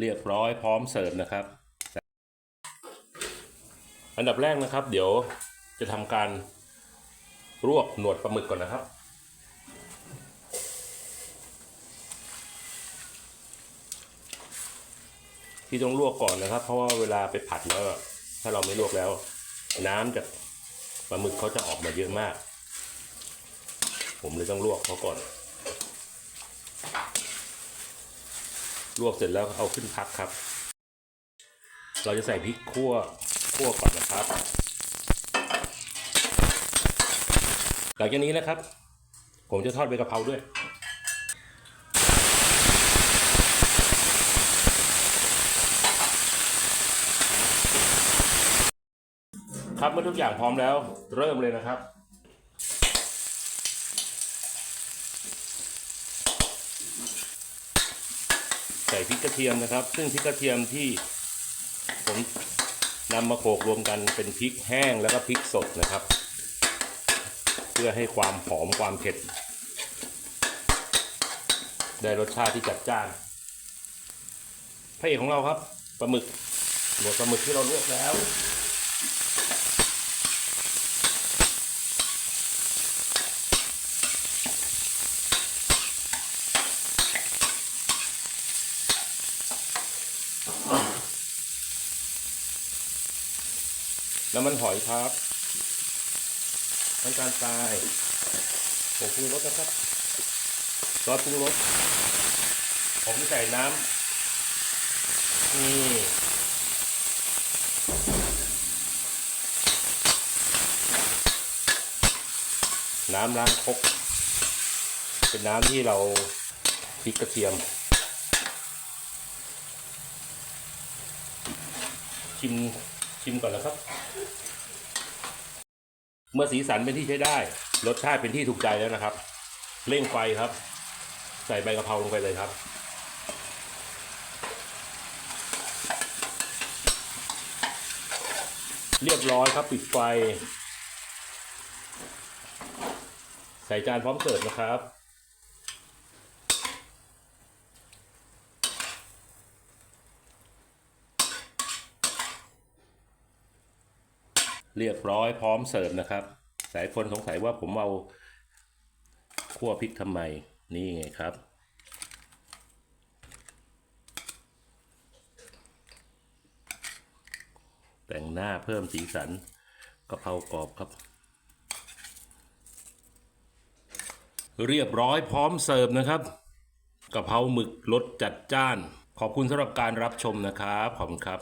เรียบร้อยพร้อมเสิร์ฟนะครับ อันดับแรกนะครับ เดี๋ยวจะทำการรวบหนวดปลาหมึกก่อนนะครับที่ต้องลวกก่อนนะครับ เพราะว่าเวลาไปผัดแล้วถ้าเราไม่ลวกแล้ว น้ำจากปลาหมึกเขาจะออกมาเยอะมาก ผมเลยต้องลวกเขาก่อน ลวกเสร็จแล้วเอาขึ้นพักครับ เราจะใส่พริกคั่วคั่วก่อนนะครับ หลังจากนี้นะครับ ผมจะทอดใบกะเพราด้วยครับเมื่อทุกอย่างพร้อมแล้วเริ่มเลยนะครับ ใส่พริกกระเทียมนะครับ ซึ่งพริกกระเทียมที่ผมนำมาโขลกรวมกันเป็นพริกแห้งแล้วก็พริกสดนะครับ เพื่อให้ความหอมความเผ็ด ได้รสชาติที่จัดจ้านพระเอกของเราครับปลาหมึกหนวดปลาหมึกที่เราลวกแล้ว น้ำมันหอยครับน้ำตาลทรายผงปรุงรสนะครับซอสปรุงรสผมใส่น้ำนี่น้ำล้างครกเป็นน้ำที่เราพริกกระเทียม ชิม ชิมก่อนแล้วครับ เมื่อสีสันเป็นที่ใช้ได้ รสชาติเป็นที่ถูกใจแล้วนะครับ เร่งไฟครับ ใส่ใบกะเพราลงไปเลยครับเรียบร้อยครับปิดไฟ ใส่จานพร้อมเสิร์ฟนะครับ เรียบร้อยพร้อมเสิร์ฟนะครับ สายคนสงสัยว่าผมเอาคั่วพริกทำไมนี่ไงครับ แต่งหน้าเพิ่มสีสันกะเพรากรอบครับ เรียบร้อยพร้อมเสิร์ฟนะครับกะเพราหมึกรสจัดจ้าน ขอบคุณสำหรับการรับชมนะครับ ขอบคุณครับ